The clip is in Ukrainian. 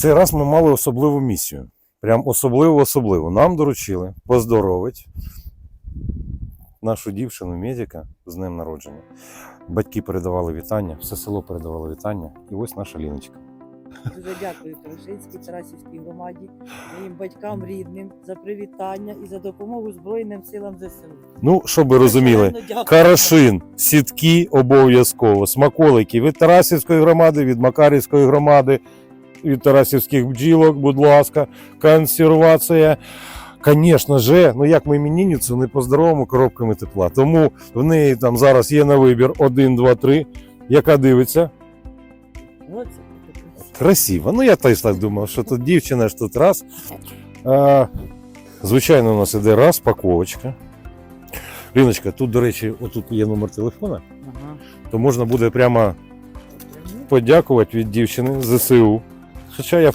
Цей раз ми мали особливу місію. Прям особливо особливу. Нам доручили поздоровити нашу дівчину медика з днем народження. Батьки передавали вітання, все село передавало вітання. І ось наша Ліночка. Дуже дякую Трошинській Тарасівській громаді, моїм батькам рідним за привітання і за допомогу Збройним силам ЗСУ. Ну, щоб ви розуміли, дякую. Карашин, сітки обов'язково, смаколики від Тарасівської громади, від Макарівської громади, від Тарасівських бджілок, будь ласка, консервація. Звісно ж, ну як ми іменинницю не поздоровимо коробками тепла. Тому в неї там зараз є на вибір 1, 2, 3, яка дивиться. Красиво. Ну я теж так думав, що тут дівчина, що тут раз. А, звичайно, у нас іде розпаковочка. Ліночка, тут, до речі, отут є номер телефона. Ага. то можна буде прямо подякувати від дівчини ЗСУ. Хоча я